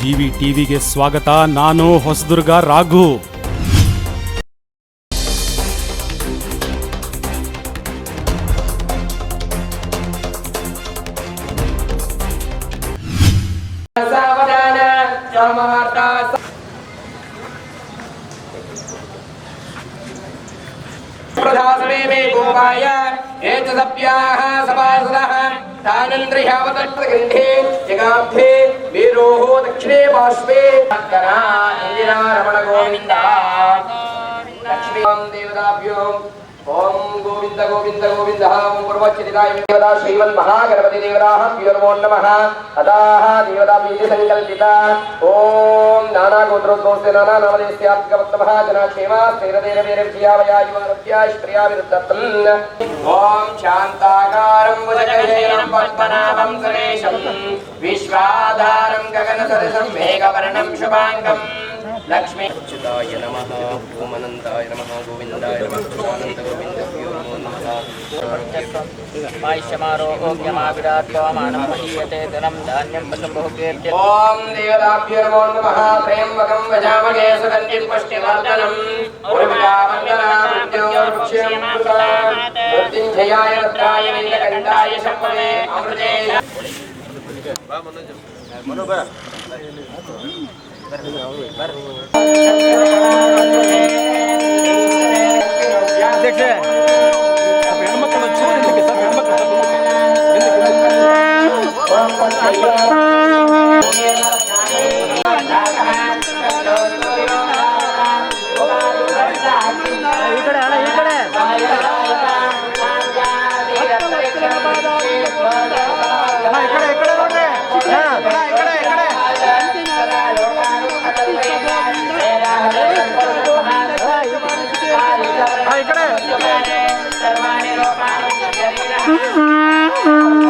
ಜೀವಿ ಟಿವಿಗೆ ಸ್ವಾಗತ ನಾನು ಹೊಸದುರ್ಗ ರಾಘು ಪ್ರಜಾಸನೇ ಮೇ ಗೋಪಾಯ ಏತದಪ್ಯಾಹ ಸಭಾಸದಃ एतदप्याः सभासदः तानन्द्रियावतट्टगृहे जगाब्धे मेरोः दक्षिणे पार्श्वे करा इन्दिरारमण गोविन्द लक्ष्मीं देवताभ्यो ओम गोविंद गोविंद गोविंद ओम पूर्वचिताय देवता श्रीमन् महागणपति देवताः भ्यो नमो नमः अताः देवता నానాగోత్రోద్భవసేనా నవదేశ ఆత్మకవత్తమ జనాక్షేమా స్థిరదేరవేరవ్యావయాయువారవ్యా శ్రియా విరుద్ధత్తం ఓం శాంతాకారం భుజగశేరం పద్మనాభం సురేశం విశ్వాధారం గగన సరసం మేఘవర్ణం శుభాంగం లక్ష్మీ చిదాయ నమ ఓమనందాయ నమ గోవిందాయ నమ గోవింద ओमनन्दाय नमः गोविन्दाय नमः कृष्णानन्द गोविन्दभ्यो नमो नमः आयुष्यमारोग्यमाविरात्वमानं महीयते धनं धान्यं पशुभोगेत्य ॐ देवताभ्यो नमो नमः त्र्यम्बकं वजामहे सुगन्धिं पुष्टिवर्धनम् मृत्युञ्जयाय रुद्राय नीलकण्ठाय शम्भवे अमृते Oh,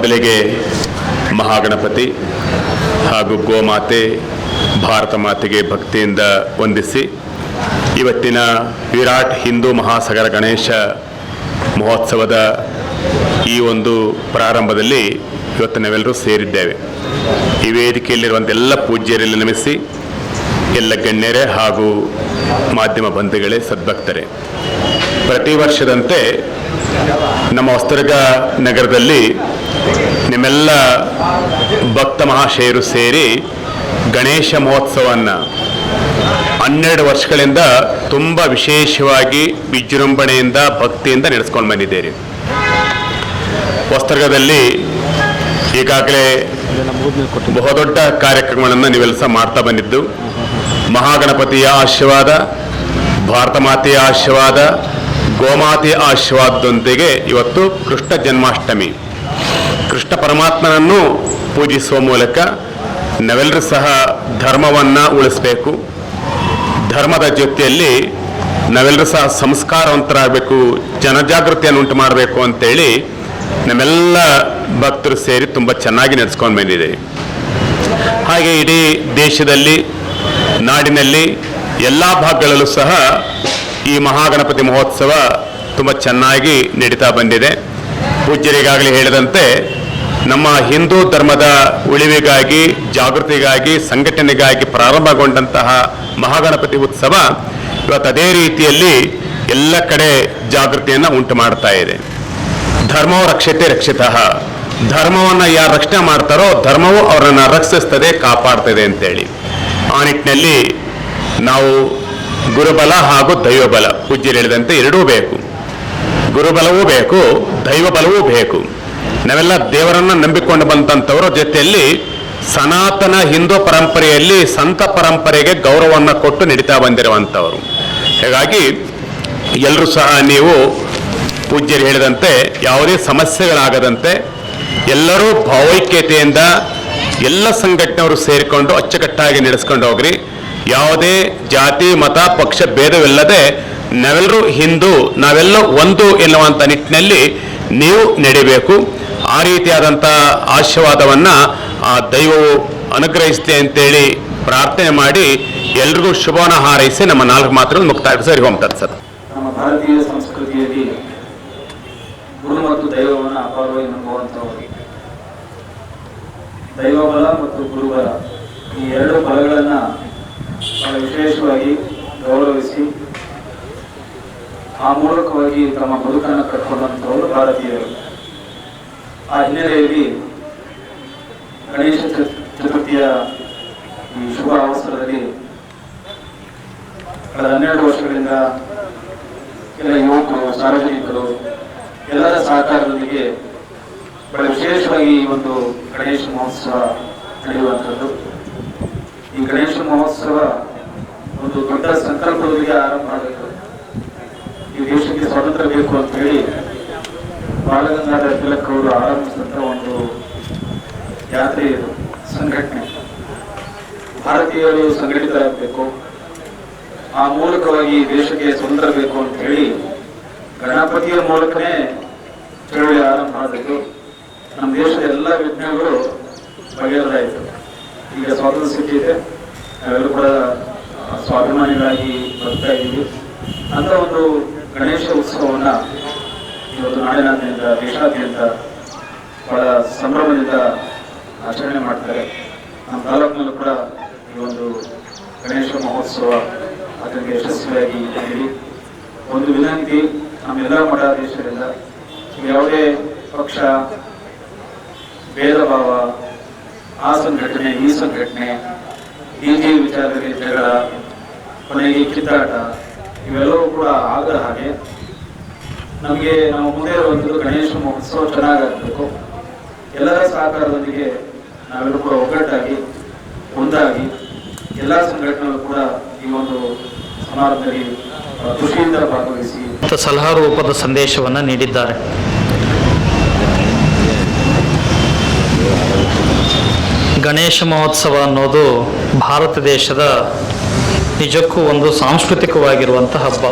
ಮೊದಲಿಗೆ ಮಹಾಗಣಪತಿ ಹಾಗೂ ಗೋಮಾತೆ ಭಾರತ ಮಾತೆಗೆ ಭಕ್ತಿಯಿಂದ ವಂದಿಸಿ ಇವತ್ತಿನ ವಿರಾಟ್ ಹಿಂದೂ ಮಹಾಸಾಗರ ಗಣೇಶ ಮಹೋತ್ಸವದ ಈ ಒಂದು ಪ್ರಾರಂಭದಲ್ಲಿ ಇವತ್ತು ನಾವೆಲ್ಲರೂ ಸೇರಿದ್ದೇವೆ. ಈ ವೇದಿಕೆಯಲ್ಲಿರುವಂಥ ಎಲ್ಲ ಪೂಜ್ಯರಲ್ಲಿ ನಮಿಸಿ ಎಲ್ಲ ಗಣ್ಯರೇ ಹಾಗೂ ಮಾಧ್ಯಮ ಬಂಧುಗಳೇ, ಸದ್ಭಕ್ತರೇ. ಪ್ರತಿ ವರ್ಷದಂತೆ ನಮ್ಮ ಹೊಸದುರ್ಗ ನಗರದಲ್ಲಿ ನಿಮ್ಮೆಲ್ಲ ಭಕ್ತ ಮಹಾಶಯರು ಸೇರಿ ಗಣೇಶ ಮಹೋತ್ಸವವನ್ನು ಹನ್ನೆರಡು ವರ್ಷಗಳಿಂದ ತುಂಬ ವಿಶೇಷವಾಗಿ ವಿಜೃಂಭಣೆಯಿಂದ, ಭಕ್ತಿಯಿಂದ ನಡೆಸ್ಕೊಂಡು ಬಂದಿದ್ದೀರಿ. ಹೊಸದುರ್ಗದಲ್ಲಿ ಈಗಾಗಲೇ ಬಹುದೊಡ್ಡ ಕಾರ್ಯಕ್ರಮಗಳನ್ನು ನೀವೆಲ್ಲ ಸಹ ಮಾಡ್ತಾ ಬಂದಿದ್ದು. ಮಹಾಗಣಪತಿಯ ಆಶೀರ್ವಾದ, ಭಾರತ ಮಾತೆಯ ಆಶೀರ್ವಾದ, ಗೋಮಾತೆಯ ಆಶೀರ್ವಾದದೊಂದಿಗೆ ಇವತ್ತು ಕೃಷ್ಣ ಜನ್ಮಾಷ್ಟಮಿ. ಕೃಷ್ಣ ಪರಮಾತ್ಮನನ್ನು ಪೂಜಿಸುವ ಮೂಲಕ ನಾವೆಲ್ಲರೂ ಸಹ ಧರ್ಮವನ್ನು ಉಳಿಸಬೇಕು. ಧರ್ಮದ ಜೊತೆಯಲ್ಲಿ ನಾವೆಲ್ಲರೂ ಸಹ ಸಂಸ್ಕಾರವಂತರಾಗಬೇಕು, ಜನಜಾಗೃತಿಯನ್ನು ಉಂಟು ಮಾಡಬೇಕು ಅಂತೇಳಿ ನಮ್ಮೆಲ್ಲ ಭಕ್ತರು ಸೇರಿ ತುಂಬ ಚೆನ್ನಾಗಿ ನಡೆಸ್ಕೊಂಡು ಬಂದಿದೆ. ಹಾಗೆ ಇಡೀ ದೇಶದಲ್ಲಿ, ನಾಡಿನಲ್ಲಿ ಎಲ್ಲ ಭಾಗಗಳಲ್ಲೂ ಸಹ ಈ ಮಹಾಗಣಪತಿ ಮಹೋತ್ಸವ ತುಂಬ ಚೆನ್ನಾಗಿ ನಡೀತಾ ಬಂದಿದೆ. ಪೂಜ್ಯರಿಗಾಗಲೇ ಹೇಳಿದಂತೆ ನಮ್ಮ ಹಿಂದೂ ಧರ್ಮದ ಉಳಿವಿಗಾಗಿ, ಜಾಗೃತಿಗಾಗಿ, ಸಂಘಟನೆಗಾಗಿ ಪ್ರಾರಂಭಗೊಂಡಂತಹ ಮಹಾಗಣಪತಿ ಉತ್ಸವ ಇವತ್ತು ಅದೇ ರೀತಿಯಲ್ಲಿ ಎಲ್ಲ ಕಡೆ ಜಾಗೃತಿಯನ್ನು ಉಂಟು ಮಾಡ್ತಾ ಇದೆ. ಧರ್ಮವು ರಕ್ಷತೆ ರಕ್ಷಿತ. ಧರ್ಮವನ್ನು ಯಾರು ರಕ್ಷಣೆ ಮಾಡ್ತಾರೋ ಧರ್ಮವು ಅವರನ್ನು ರಕ್ಷಿಸ್ತದೆ, ಕಾಪಾಡ್ತದೆ ಅಂತೇಳಿ. ಆ ನಿಟ್ಟಿನಲ್ಲಿ ನಾವು ಗುರುಬಲ ಹಾಗೂ ದೈವಬಲ, ಪೂಜ್ಯರು ಹೇಳಿದಂತೆ ಎರಡೂ ಬೇಕು. ಗುರುಬಲವೂ ಬೇಕು, ದೈವಬಲವೂ ಬೇಕು. ನಾವೆಲ್ಲ ದೇವರನ್ನ ನಂಬಿಕೊಂಡು ಬಂದಂಥವರ, ಜೊತೆಯಲ್ಲಿ ಸನಾತನ ಹಿಂದೂ ಪರಂಪರೆಯಲ್ಲಿ ಸಂತ ಪರಂಪರೆಗೆ ಗೌರವವನ್ನು ಕೊಟ್ಟು ನಡೀತಾ ಬಂದಿರುವಂಥವರು. ಹೀಗಾಗಿ ಎಲ್ಲರೂ ಸಹ ನೀವು ಪೂಜ್ಯರು ಹೇಳಿದಂತೆ ಯಾವುದೇ ಸಮಸ್ಯೆಗಳಾಗದಂತೆ ಎಲ್ಲರೂ ಭಾವೈಕ್ಯತೆಯಿಂದ ಎಲ್ಲ ಸಂಘಟನೆಯವರು ಸೇರಿಕೊಂಡು ಅಚ್ಚುಕಟ್ಟಾಗಿ ನಡೆಸ್ಕೊಂಡು ಹೋಗ್ರಿ. ಯಾವುದೇ ಜಾತಿ, ಮತ, ಪಕ್ಷ, ಭೇದವಿಲ್ಲದೆ ನಾವೆಲ್ಲರೂ ಹಿಂದೂ, ನಾವೆಲ್ಲ ಒಂದು ಎನ್ನುವಂಥ ನಿಟ್ಟಿನಲ್ಲಿ ನೀವು ನಡೆಯಬೇಕು ಆ ರೀತಿಯಾದಂಥ ಆಶೀರ್ವಾದವನ್ನು ಆ ದೈವವು ಅನುಗ್ರಹಿಸ್ತೆ ಅಂತೇಳಿ ಪ್ರಾರ್ಥನೆ ಮಾಡಿ ಎಲ್ರಿಗೂ ಶುಭನ ಹಾರೈಸಿ ನಮ್ಮ ನಾಲ್ಕು ಮಾತ್ರ ಮುಕ್ತಾಯ ಸರಿ ತತ್ಸತ್ ನಮ್ಮ ಭಾರತೀಯ ಸಂಸ್ಕೃತಿಯಲ್ಲಿ ಗುರು ಮತ್ತು ದೈವವನ್ನು ಅಪಾರವಾಗಿ ನಂಬುವಂಥವರು ದೈವಬಲ ಮತ್ತು ಗುರುಬಲ ಈ ಎರಡು ಬಲಗಳನ್ನು ವಿಶೇಷವಾಗಿ ಗೌರವಿಸಿ ಆ ಮೂಲಕವಾಗಿ ತಮ್ಮ ಬದುಕನ್ನು ಕಟ್ಕೊಂಡಂಥವರು ಭಾರತೀಯರು. ಆ ಹಿನ್ನೆಲೆಯಲ್ಲಿ ಗಣೇಶ ಚತು- ಚತುರ್ಥಿಯ ಈ ಶುಭ ಅವಸರದಲ್ಲಿ ಕಳೆದ ಹನ್ನೆರಡು ವರ್ಷಗಳಿಂದ ಎಲ್ಲ ಯುವಕರು, ಸಾರ್ವಜನಿಕರು ಎಲ್ಲರ ಸಹಕಾರದೊಂದಿಗೆ ಬಹಳ ವಿಶೇಷವಾಗಿ ಈ ಒಂದು ಗಣೇಶ ಮಹೋತ್ಸವ ನಡೆಯುವಂಥದ್ದು. ಈ ಗಣೇಶ ಮಹೋತ್ಸವ ಒಂದು ದೊಡ್ಡ ಸಂಕಲ್ಪದೊಂದಿಗೆ ಆರಂಭ ಆಗಬೇಕು. ಈ ದೇಶಕ್ಕೆ ಸ್ವಾತಂತ್ರ್ಯ ಬೇಕು ಅಂತ ಹೇಳಿ ಬಾಲಗಂಗಾಧರ ತಿಲಕ್ ಅವರು ಆರಂಭಿಸಿದಂಥ ಒಂದು ಯಾತ್ರೆ ಇದು, ಸಂಘಟನೆ. ಭಾರತೀಯರು ಸಂಘಟಿತರಾಗಬೇಕು. ಆ ಮೂಲಕವಾಗಿ ದೇಶಕ್ಕೆ ಸ್ವತಂತ್ರ ಬೇಕು ಅಂತ ಹೇಳಿ ಗಣಪತಿಯ ಮೂಲಕನೇ ಚಳುವಳಿ ಆರಂಭ ಆದದ್ದು. ನಮ್ಮ ದೇಶದ ಎಲ್ಲ ವಿಜ್ಞಾನಗಳು ಬಗೆಹರಿದಾಯಿತು. ಈಗ ಸ್ವಾತಂತ್ರ್ಯ ಸಿಕ್ಕಿದೆ ನಾವೆಲ್ಲರೂ ಕೂಡ ಸ್ವಾಭಿಮಾನಿಗಳಾಗಿ ಬರ್ತಾ ಇದ್ದೀವಿ. ಅಂತ ಒಂದು ಗಣೇಶ ಉತ್ಸವವನ್ನ ಇವತ್ತು ನಾಡಿನಾದ್ಯಂತ, ದೇಶಾದ್ಯಂತ ಬಹಳ ಸಂಭ್ರಮದಿಂದ ಆಚರಣೆ ಮಾಡ್ತಾರೆ. ನಮ್ಮ ತಾಲೂಕಿನಲ್ಲೂ ಕೂಡ ಈ ಒಂದು ಗಣೇಶ ಮಹೋತ್ಸವ ಅದಕ್ಕೆ ಯಶಸ್ವಿಯಾಗಿ ನಡೆಯಲಿ. ಒಂದು ವಿನಂತಿ ನಮ್ಮೆಲ್ಲ ಮಠಾಧೀಶರಿಂದ, ಯಾವುದೇ ಪಕ್ಷ ಭೇದ ಭಾವ ಆ ಸಂಘಟನೆ, ಈ ಸಂಘಟನೆ ಡಿಜಿ ವಿಚಾರದಲ್ಲಿ ಜಗಳ, ಕೊನೆಗೆ ಕಿತ್ತಾಟ ಇವೆಲ್ಲವೂ ಕೂಡ ಆಗದ ಹಾಗೆ ನಮಗೆ ನಮ್ಮ ಮುಂದೆ ಇರುವಂಥದ್ದು ಗಣೇಶ ಮಹೋತ್ಸವ ಚೆನ್ನಾಗಾಗಬೇಕು. ಎಲ್ಲರ ಸಹಕಾರದೊಂದಿಗೆ ನಾವೆಲ್ಲರೂ ಕೂಡ ಒಗ್ಗಟ್ಟಾಗಿ, ಒಂದಾಗಿ ಎಲ್ಲ ಸಂಘಟನೆಗಳು ಕೂಡ ಈ ಒಂದು ಸಮಾರಂಭದಲ್ಲಿ ಖುಷಿಯಿಂದ ಭಾಗವಹಿಸಿ ಸಲಹಾ ರೂಪದ ಸಂದೇಶವನ್ನು ನೀಡಿದ್ದಾರೆ. ಗಣೇಶ ಮಹೋತ್ಸವ ಅನ್ನೋದು ಭಾರತ ದೇಶದ ನಿಜಕ್ಕೂ ಒಂದು ಸಾಂಸ್ಕೃತಿಕವಾಗಿರುವಂಥ ಹಬ್ಬ.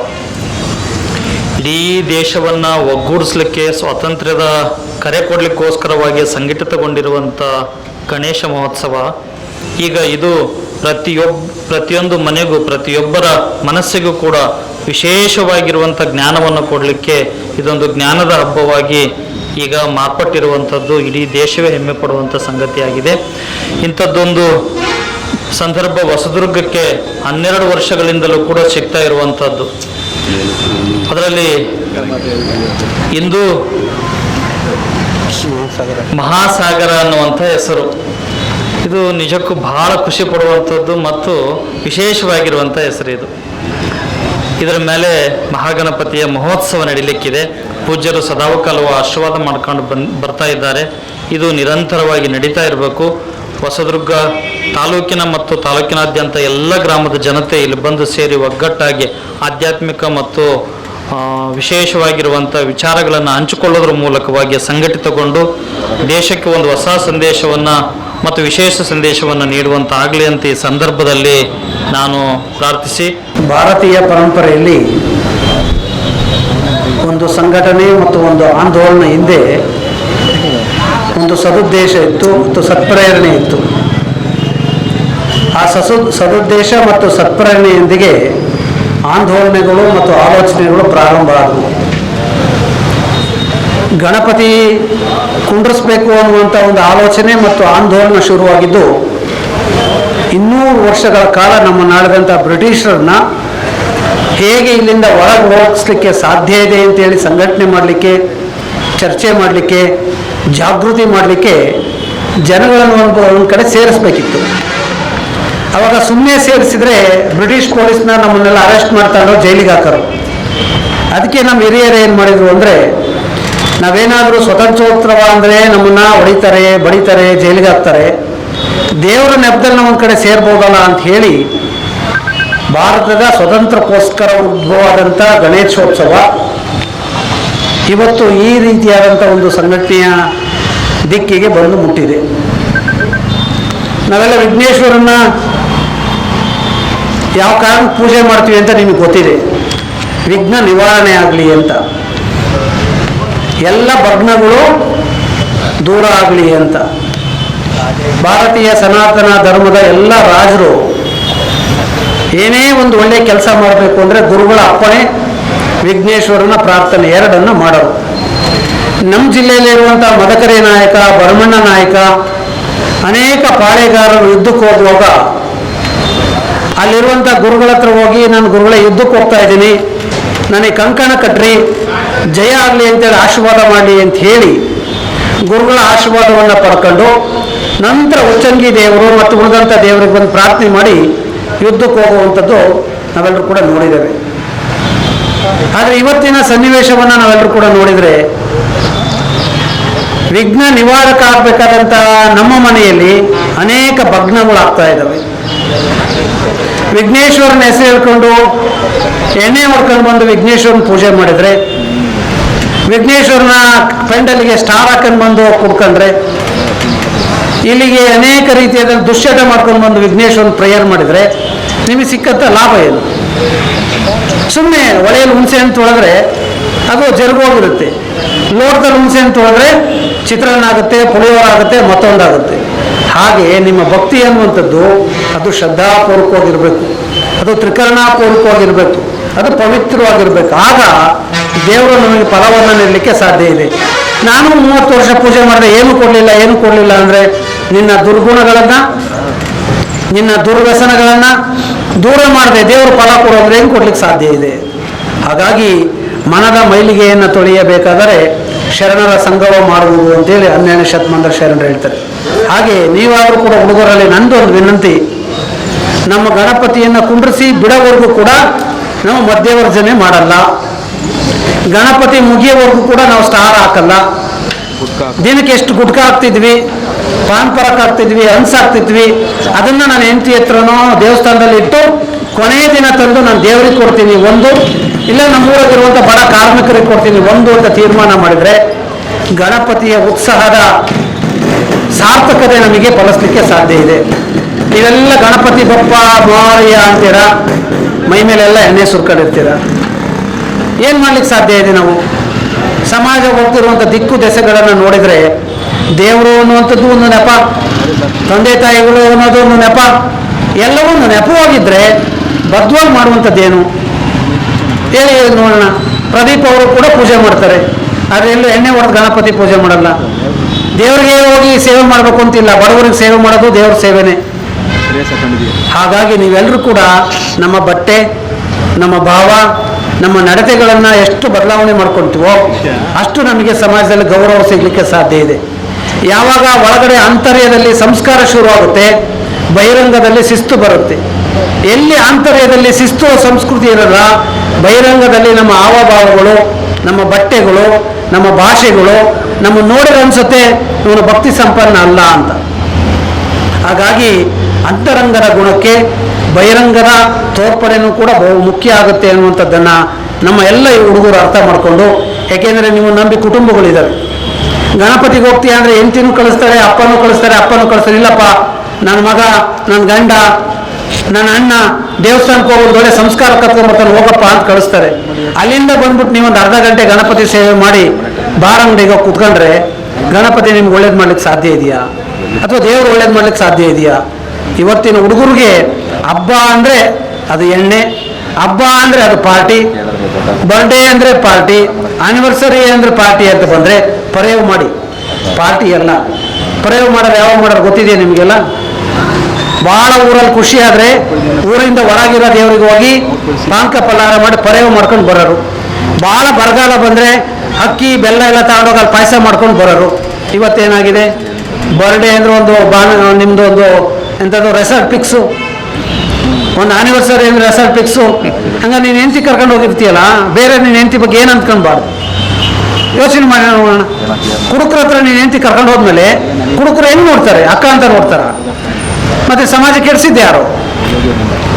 ಇಡೀ ದೇಶವನ್ನು ಒಗ್ಗೂಡಿಸ್ಲಿಕ್ಕೆ, ಸ್ವಾತಂತ್ರ್ಯದ ಕರೆ ಕೊಡಲಿಕ್ಕೋಸ್ಕರವಾಗಿ ಸಂಘಟಿತಗೊಂಡಿರುವಂಥ ಗಣೇಶ ಮಹೋತ್ಸವ. ಈಗ ಇದು ಪ್ರತಿಯೊಬ್ಬ ಪ್ರತಿಯೊಂದು ಮನೆಗೂ, ಪ್ರತಿಯೊಬ್ಬರ ಮನಸ್ಸಿಗೂ ಕೂಡ ವಿಶೇಷವಾಗಿರುವಂಥ ಜ್ಞಾನವನ್ನು ಕೊಡಲಿಕ್ಕೆ ಇದೊಂದು ಜ್ಞಾನದ ಹಬ್ಬವಾಗಿ ಈಗ ಮಾರ್ಪಟ್ಟಿರುವಂಥದ್ದು ಇಡೀ ದೇಶವೇ ಹೆಮ್ಮೆ ಪಡುವಂಥ ಸಂಗತಿಯಾಗಿದೆ. ಇಂಥದ್ದೊಂದು ಸಂದರ್ಭ ಹೊಸದುರ್ಗಕ್ಕೆ ಹನ್ನೆರಡು ವರ್ಷಗಳಿಂದಲೂ ಕೂಡ ಸಿಗ್ತಾ ಇರುವಂಥದ್ದು. ಅದರಲ್ಲಿ ಇಂದು ಮಹಾಸಾಗರ ಅನ್ನುವಂಥ ಹೆಸರು. ಇದು ನಿಜಕ್ಕೂ ಬಹಳ ಖುಷಿ ಪಡುವಂಥದ್ದು ಮತ್ತು ವಿಶೇಷವಾಗಿರುವಂಥ ಹೆಸರು ಇದು. ಇದರ ಮೇಲೆ ಮಹಾಗಣಪತಿಯ ಮಹೋತ್ಸವ ನಡೀಲಿಕ್ಕಿದೆ. ಪೂಜ್ಯರು ಸದಾವಕಾಲವು ಆಶೀರ್ವಾದ ಮಾಡ್ಕೊಂಡು ಬರ್ತಾ ಇದ್ದಾರೆ. ಇದು ನಿರಂತರವಾಗಿ ನಡೀತಾ ಇರಬೇಕು. ಹೊಸದುರ್ಗ ತಾಲೂಕಿನ ಮತ್ತು ತಾಲೂಕಿನಾದ್ಯಂತ ಎಲ್ಲ ಗ್ರಾಮದ ಜನತೆ ಇಲ್ಲಿ ಬಂದು ಸೇರಿ ಒಗ್ಗಟ್ಟಾಗಿ ಆಧ್ಯಾತ್ಮಿಕ ಮತ್ತು ವಿಶೇಷವಾಗಿರುವಂಥ ವಿಚಾರಗಳನ್ನು ಹಂಚಿಕೊಳ್ಳೋದ್ರ ಮೂಲಕವಾಗಿ ಸಂಘಟಿತಗೊಂಡು ದೇಶಕ್ಕೆ ಒಂದು ಹೊಸ ಸಂದೇಶವನ್ನು ಮತ್ತು ವಿಶೇಷ ಸಂದೇಶವನ್ನು ನೀಡುವಂತಾಗಲಿ ಅಂತ ಈ ಸಂದರ್ಭದಲ್ಲಿ ನಾನು ಪ್ರಾರ್ಥಿಸಿ. ಭಾರತೀಯ ಪರಂಪರೆಯಲ್ಲಿ ಒಂದು ಸಂಘಟನೆ ಮತ್ತು ಒಂದು ಆಂದೋಲನ ಹಿಂದೆ ಒಂದು ಸದುದ್ದೇಶ ಇತ್ತು ಮತ್ತು ಸತ್ಪ್ರೇರಣೆ ಇತ್ತು. ಆ ಸಸು, ಸದುದ್ದೇಶ ಮತ್ತು ಸತ್ಪ್ರೇರಣೆಯೊಂದಿಗೆ ಆಂದೋಲನೆಗಳು ಮತ್ತು ಆಲೋಚನೆಗಳು ಪ್ರಾರಂಭ ಆದವು ಗಣಪತಿ ಕುಂಡ್ರಿಸ್ಬೇಕು ಅನ್ನುವಂಥ ಒಂದು ಆಲೋಚನೆ ಮತ್ತು ಆಂದೋಲನ ಶುರುವಾಗಿದ್ದು, ಇನ್ನೂರು ವರ್ಷಗಳ ಕಾಲ ನಮ್ಮ ನಾಡಿದಂಥ ಬ್ರಿಟಿಷರನ್ನ ಹೇಗೆ ಇಲ್ಲಿಂದ ಹೊರಗೆ ಹೋಗಿಸ್ಲಿಕ್ಕೆ ಸಾಧ್ಯ ಇದೆ ಅಂತೇಳಿ ಸಂಘಟನೆ ಮಾಡಲಿಕ್ಕೆ ಚರ್ಚೆ ಮಾಡಲಿಕ್ಕೆ, ಜಾಗೃತಿ ಮಾಡಲಿಕ್ಕೆ ಜನಗಳನ್ನು ಒಂದು ಒಂದು ಕಡೆ ಸೇರಿಸ್ಬೇಕಿತ್ತು. ಅವಾಗ ಸುಮ್ಮನೆ ಸೇರಿಸಿದ್ರೆ ಬ್ರಿಟಿಷ್ ಪೊಲೀಸ್ನ ನಮ್ಮನ್ನೆಲ್ಲ ಅರೆಸ್ಟ್ ಮಾಡ್ತಾರೋ ಜೈಲಿಗೆ ಹಾಕೋರು ಅದಕ್ಕೆ ನಮ್ಮ ಹಿರಿಯರು ಏನು ಮಾಡಿದರು ಅಂದರೆ, ನಾವೇನಾದರೂ ಸ್ವತಂತ್ರೋತ್ಸವ ಅಂದರೆ ನಮ್ಮನ್ನು ಹೊಡಿತಾರೆ, ಬಡಿತಾರೆ ಜೈಲಿಗೆ ಹಾಕ್ತಾರೆ ದೇವರ ನೆಪದಲ್ಲಿ ನಾವು ಒಂದು ಕಡೆ ಸೇರ್ಬೋದಲ್ಲ ಅಂತ ಹೇಳಿ, ಭಾರತದ ಸ್ವತಂತ್ರಕ್ಕೋಸ್ಕರ ಉದ್ಭವವಾದಂಥ ಗಣೇಶೋತ್ಸವ ಇವತ್ತು ಈ ರೀತಿಯಾದಂಥ ಒಂದು ಸಂಘಟನೆಯ ದಿಕ್ಕಿಗೆ ಬಂದು ಮುಟ್ಟಿದೆ. ನಾವೆಲ್ಲ ವಿಘ್ನೇಶ್ವರನ್ನ ಯಾವ ಕಾರಣಕ್ಕೆ ಪೂಜೆ ಮಾಡ್ತೀವಿ ಅಂತ ನಿಮಗೆ ಗೊತ್ತಿದೆ. ವಿಘ್ನ ನಿವಾರಣೆ ಆಗಲಿ ಅಂತ. ಎಲ್ಲ ಭಗ್ನಗಳು ದೂರ ಆಗಲಿ ಅಂತ. ಭಾರತೀಯ ಸನಾತನ ಧರ್ಮದ ಎಲ್ಲ ರಾಜರು ಏನೇ ಒಂದು ಒಳ್ಳೆಯ ಕೆಲಸ ಮಾಡಬೇಕು ಅಂದರೆ ಗುರುಗಳ ಅಪ್ಪಣೆ ವಿಘ್ನೇಶ್ವರನ ಪ್ರಾರ್ಥನೆ ಎರಡನ್ನು ಮಾಡೋರು. ನಮ್ಮ ಜಿಲ್ಲೆಯಲ್ಲಿರುವಂಥ ಮದಕರಿ ನಾಯಕ ಭರಮಣ್ಣ ನಾಯಕ, ಅನೇಕ ಪಾಳೆಗಾರರು ಯುದ್ಧಕ್ಕೆ ಹೋಗುವಾಗ ಅಲ್ಲಿರುವಂಥ ಗುರುಗಳ ಹತ್ರ ಹೋಗಿ ನಾನು ಗುರುಗಳ ಯುದ್ಧಕ್ಕೆ ಹೋಗ್ತಾ ಇದ್ದೀನಿ, ನನಗೆ ಕಂಕಣ ಕಟ್ಟ್ರಿ ಜಯ ಆಗಲಿ ಅಂತೇಳಿ ಆಶೀರ್ವಾದ ಮಾಡಿ ಅಂತ ಹೇಳಿ ಗುರುಗಳ ಆಶೀರ್ವಾದವನ್ನು ಪಡ್ಕೊಂಡು ನಂತರ ಉಚ್ಚಂಗಿ ದೇವರು ಮತ್ತು ಉಳಿದಂಥ ದೇವರಿಗೆ ಬಂದು ಪ್ರಾರ್ಥನೆ ಮಾಡಿ ಯುದ್ಧಕ್ಕೆ ಹೋಗುವಂಥದ್ದು ನಾವೆಲ್ಲರೂ ಕೂಡ ನೋಡಿದ್ದೇವೆ. ಆದರೆ ಇವತ್ತಿನ ಸನ್ನಿವೇಶವನ್ನು ನಾವೆಲ್ಲರೂ ಕೂಡ ನೋಡಿದರೆ ವಿಘ್ನ ನಿವಾರಕ ಆಗಬೇಕಾದಂತಹ ನಮ್ಮ ಮನೆಯಲ್ಲಿ ಅನೇಕ ಭಗ್ನಗಳಾಗ್ತಾ ಇದ್ದಾವೆ. ವಿಘ್ನೇಶ್ವರನ ಹೆಸರು ಹೇಳ್ಕೊಂಡು ಎಣ್ಣೆ ಹೊಡ್ಕೊಂಡು ಬಂದು ವಿಘ್ನೇಶ್ವರನ ಪೂಜೆ ಮಾಡಿದರೆ, ವಿಘ್ನೇಶ್ವರನ ಪೆಂಡಲಿಗೆ ಸ್ಟಾರ್ ಹಾಕೊಂಡು ಬಂದು ಕುಡ್ಕೊಂಡ್ರೆ, ಇಲ್ಲಿಗೆ ಅನೇಕ ರೀತಿಯಾದ ದುಶ್ಚಟ ಮಾಡ್ಕೊಂಡು ಬಂದು ವಿಘ್ನೇಶ್ವರನ ಪ್ರೇಯರ್ ಮಾಡಿದರೆ ನಿಮಗೆ ಸಿಕ್ಕಂಥ ಲಾಭ ಏನು? ಸುಮ್ಮನೆ ಒಲೆಯಲ್ಲಿ ಹುಣಸೆ ಅಂತ ತೊಳೆದ್ರೆ ಅದು ಜರುಗೋಗಿರುತ್ತೆ. ಲೋಟದಲ್ಲಿ ಹುಣಸೆ ಅಂತ ತೊಳೆದ್ರೆ ಚಿತ್ರಾನ್ನ ಆಗುತ್ತೆ ಪುಳಿಯೋರ ಆಗುತ್ತೆ ಮತ್ತೊಂದಾಗುತ್ತೆ. ಹಾಗೆ ನಿಮ್ಮ ಭಕ್ತಿ ಅನ್ನುವಂಥದ್ದು ಅದು ಶ್ರದ್ಧಾಪೂರ್ವಕವಾಗಿರಬೇಕು. ಅದು ತ್ರಿಕರಣಾಪೂರ್ವಕವಾಗಿರಬೇಕು. ಅದು ಪವಿತ್ರವಾಗಿರಬೇಕು. ಆಗ ದೇವರು ನಮಗೆ ಫಲವನ್ನು ನೀಡಲಿಕ್ಕೆ ಸಾಧ್ಯ ಇದೆ. ನಾನು ಮೂವತ್ತು ವರ್ಷ ಪೂಜೆ ಮಾಡಿದೆ ಏನು ಕೊಡಲಿಲ್ಲ ಏನು ಕೊಡಲಿಲ್ಲ ಅಂದರೆ ನಿನ್ನ ದುರ್ಗುಣಗಳನ್ನು ನಿನ್ನ ದುರ್ವ್ಯಸನಗಳನ್ನು ದೂರ ಮಾಡದೆ ದೇವರು ಫಲ ಕೊಡೋದ್ರೆ ಏನು ಕೊಡ್ಲಿಕ್ಕೆ ಸಾಧ್ಯ ಇದೆ. ಹಾಗಾಗಿ ಮನದ ಮೈಲಿಗೆಯನ್ನು ತೊಳೆಯಬೇಕಾದರೆ ಶರಣರ ಸಂಗಮ ಮಾಡುವುದು ಅಂತೇಳಿ ಹನ್ನೆರಡನೇ ಶತಮಾನದ ಶರಣರು ಹೇಳ್ತಾರೆ. ಹಾಗೆ ನೀವಾದರೂ ಕೂಡ ಹುಡುಗರಲ್ಲಿ ಒಂದು ವಿನಂತಿ, ನಮ್ಮ ಗಣಪತಿಯನ್ನು ಕುಂಡ್ರಿಸಿ ಬಿಡೋವರೆಗೂ ಕೂಡ ನಾವು ಮಧ್ಯವರ್ಜನೆ ಮಾಡಲ್ಲ. ಗಣಪತಿ ಮುಗಿಯೋವರೆಗೂ ಕೂಡ ನಾವು ಸ್ಟಾರ್ ಹಾಕಲ್ಲ. ದಿನಕ್ಕೆ ಎಷ್ಟು ಗುಟ್ಕ ಹಾಕ್ತಿದ್ವಿ, ಪಾನ್ ಪರಕ್ ಹಾಕ್ತಿದ್ವಿ ಹನ್ಸ್ ಹಾಕ್ತಿದ್ವಿ, ಅದನ್ನ ನಾನು ಹೆಂಡತಿ ಹತ್ರನೋ ದೇವಸ್ಥಾನದಲ್ಲಿ ಇಟ್ಟು ಕೊನೆಯ ದಿನ ತಂದು ನಾನು ದೇವರಿಗೆ ಕೊಡ್ತೀನಿ ಒಂದು, ಇಲ್ಲ ನಮ್ಮೂರಲ್ಲಿರುವಂಥ ಬಡ ಕಾರ್ಮಿಕರಿಗೆ ಕೊಡ್ತೀನಿ ಒಂದು ಅಂತ ತೀರ್ಮಾನ ಮಾಡಿದರೆ ಗಣಪತಿಯ ಉತ್ಸಾಹದ ಸಾರ್ಥಕತೆ ನಮಗೆ ಫಲಿಸ್ಲಿಕ್ಕೆ ಸಾಧ್ಯ ಇದೆ. ನೀವೆಲ್ಲ ಗಣಪತಿ ಬಪ್ಪ ಮಾರಯ್ಯ ಅಂತೀರಾ, ಮೈ ಮೇಲೆಲ್ಲ ಎಣ್ಣೆ ಸುರ್ಕೊಂಡಿರ್ತೀರ? ಏನು ಮಾಡ್ಲಿಕ್ಕೆ ಸಾಧ್ಯ ಇದೆ ನಾವು? ಸಮಾಜ ಹೋಗ್ತಿರುವಂಥ ದಿಕ್ಕು ದೆಸೆಗಳನ್ನು ನೋಡಿದರೆ ದೇವರು ಅನ್ನುವಂಥದ್ದು ಒಂದು ನೆಪ, ತಂದೆ ತಾಯಿಗಳು ಅನ್ನೋದು ಒಂದು ನೆಪ, ಎಲ್ಲವೂ ಒಂದು ನೆಪವಾಗಿದ್ದರೆ ಬದ್ವಾಗಿ ಮಾಡುವಂಥದ್ದೇನು ಹೇಳಿ ನೋಡೋಣ. ಪ್ರದೀಪ್ ಅವರು ಕೂಡ ಪೂಜೆ ಮಾಡ್ತಾರೆ. ಆದರೆ ಎಲ್ಲೂ ಎಣ್ಣೆ ಹೊಡೆದು ಗಣಪತಿ ಪೂಜೆ ಮಾಡಲ್ಲ. ದೇವರಿಗೆ ಹೋಗಿ ಸೇವೆ ಮಾಡಬೇಕು ಅಂತಿಲ್ಲ. ಬಡವರಿಗೆ ಸೇವೆ ಮಾಡೋದು ದೇವ್ರ ಸೇವೆನೇ. ಹಾಗಾಗಿ ನೀವೆಲ್ಲರೂ ಕೂಡ ನಮ್ಮ ಬಟ್ಟೆ, ನಮ್ಮ ಭಾವ ನಮ್ಮ ನಡತೆಗಳನ್ನು ಎಷ್ಟು ಬದಲಾವಣೆ ಮಾಡ್ಕೊತೀವೋ ಅಷ್ಟು ನಮಗೆ ಸಮಾಜದಲ್ಲಿ ಗೌರವ ಸಿಗಲಿಕ್ಕೆ ಸಾಧ್ಯ ಇದೆ. ಯಾವಾಗ ಒಳಗಡೆ ಆಂತರ್ಯದಲ್ಲಿ ಸಂಸ್ಕಾರ ಶುರುವಾಗುತ್ತೆ ಬಹಿರಂಗದಲ್ಲಿ ಶಿಸ್ತು ಬರುತ್ತೆ. ಎಲ್ಲಿ ಆಂತರ್ಯದಲ್ಲಿ ಶಿಸ್ತು ಸಂಸ್ಕೃತಿ ಇರಲ್ಲ ಬಹಿರಂಗದಲ್ಲಿ ನಮ್ಮ ಹಾವಭಾವಗಳು ನಮ್ಮ ಬಟ್ಟೆಗಳು ನಮ್ಮ ಭಾಷೆಗಳು ನಮ್ಮ ನೋಡಿದ ಅನ್ಸುತ್ತೆ ಇವನು ಭಕ್ತಿ ಸಂಪನ್ನ ಅಲ್ಲ ಅಂತ. ಹಾಗಾಗಿ ಅಂತರಂಗದ ಗುಣಕ್ಕೆ ಬಹಿರಂಗರ ತೋರ್ಪಡೆನೂ ಕೂಡ ಬಹು ಮುಖ್ಯ ಆಗುತ್ತೆ ಅನ್ನುವಂಥದ್ದನ್ನು ನಮ್ಮ ಎಲ್ಲ ಹುಡುಗರು ಅರ್ಥ ಮಾಡಿಕೊಂಡು ಯಾಕೆಂದರೆ ನೀವು ನಂಬಿ ಕುಟುಂಬಗಳಿದ್ದಾವೆ ಗಣಪತಿಗೆ ಹೋಗ್ತೀಯ ಅಂದರೆ ಹೆಂಡತಿನೂ ಕಳಿಸ್ತಾರೆ, ಅಪ್ಪನೂ ಕಳಿಸ್ತಾರೆ ಅಪ್ಪನೂ ಕಳಿಸ್ತಾರೆ, ಇಲ್ಲಪ್ಪ, ನನ್ನ ಮಗ, ನನ್ನ ಗಂಡ, ನನ್ನ ಅಣ್ಣ ದೇವಸ್ಥಾನಕ್ಕೆ ಹೋಗೋದು ಒಳ್ಳೆ ಸಂಸ್ಕಾರ ಕತ್ಕೊಂಡ್ಬರ್ತಾನೆ ಹೋಗಪ್ಪ ಅಂತ ಕಳಿಸ್ತಾರೆ. ಅಲ್ಲಿಂದ ಬಂದ್ಬಿಟ್ಟು ನೀವೊಂದು ಅರ್ಧ ಗಂಟೆ ಗಣಪತಿ ಸೇವೆ ಮಾಡಿ ಬಾರ ಅಂಗಡಿಗೆ ಹೋಗಿ ಕುತ್ಕೊಂಡ್ರೆ ಗಣಪತಿ ನಿಮ್ಗೆ ಒಳ್ಳೇದು ಮಾಡ್ಲಿಕ್ಕೆ ಸಾಧ್ಯ ಇದೆಯಾ? ಅಥವಾ ದೇವರು ಒಳ್ಳೇದು ಮಾಡ್ಲಿಕ್ಕೆ ಸಾಧ್ಯ ಇದೆಯಾ? ಇವತ್ತಿನ ಹುಡುಗರಿಗೆ ಹಬ್ಬ ಅಂದರೆ ಅದು ಎಣ್ಣೆ, ಹಬ್ಬ ಅಂದರೆ ಅದು ಪಾರ್ಟಿ ಬರ್ಡೇ ಅಂದರೆ ಪಾರ್ಟಿ ಆನಿವರ್ಸರಿ ಅಂದರೆ ಪಾರ್ಟಿ ಅಂತ ಬಂದರೆ ಪ್ರಯೋಗ ಮಾಡಿ. ಪಾರ್ಟಿ ಎಲ್ಲ ಪ್ರಯೋಗ ಮಾಡೋರು ಯಾವಾಗ ಮಾಡೋರು ಗೊತ್ತಿದೆ ನಿಮಗೆಲ್ಲ? ಭಾಳ ಊರಲ್ಲಿ ಖುಷಿ ಆದರೆ ಊರಿಂದ ಹೊರಗಿರೋ ದೇವರಿಗೆ ಹೋಗಿ ಪಾಂಕ ಪಲಾರ ಮಾಡಿ ಪರೇವ್ ಮಾಡ್ಕೊಂಡು ಬರೋರು. ಭಾಳ ಬರಗಾಲ ಬಂದರೆ ಅಕ್ಕಿ, ಬೆಲ್ಲ ಎಲ್ಲ ತಗೊಂಡೋಗಿ ಅಲ್ಲಿ ಪಾಯಸ ಮಾಡ್ಕೊಂಡು ಬರೋರು. ಇವತ್ತೇನಾಗಿದೆ? ಬರ್ಡೇ ಅಂದ್ರೆ ಒಂದು ಬಾಣ ನಿಮ್ಮದು ಒಂದು ಎಂಥದ್ದು ರೆಸಾರ್ಟ್ ಪಿಕ್ಸು ಒಂದು ಆನಿವರ್ಸರಿ ಅಂದರೆ ರೆಸಾರ್ಟ್ ಪಿಕ್ಸು ಹಂಗೆ ನೀನು ಹೆಂಡತಿ ಕರ್ಕೊಂಡು ಹೋಗಿರ್ತೀಯಲ್ಲ, ಬೇರೆ ನಿನ್ನ ಹೆಂಡತಿ ಬಗ್ಗೆ ಏನು ಅಂದ್ಕೊಳ್ಬಾರ್ದು ಯೋಚನೆ ಮಾಡಿ ನೋಡೋಣ. ಕುಡುಕ್ರ ಹತ್ರ ನೀನು ಹೆಂಡತಿ ಕರ್ಕೊಂಡು ಹೋದ್ಮೇಲೆ ಕುಡುಕರು ಹೆಂಗೆ ನೋಡ್ತಾರೆ? ಅಕ್ಕ ಅಂತ ನೋಡ್ತಾರ. ಮತ್ತು ಸಮಾಜ ಕೆಡಿಸಿದ್ದೆ ಯಾರು?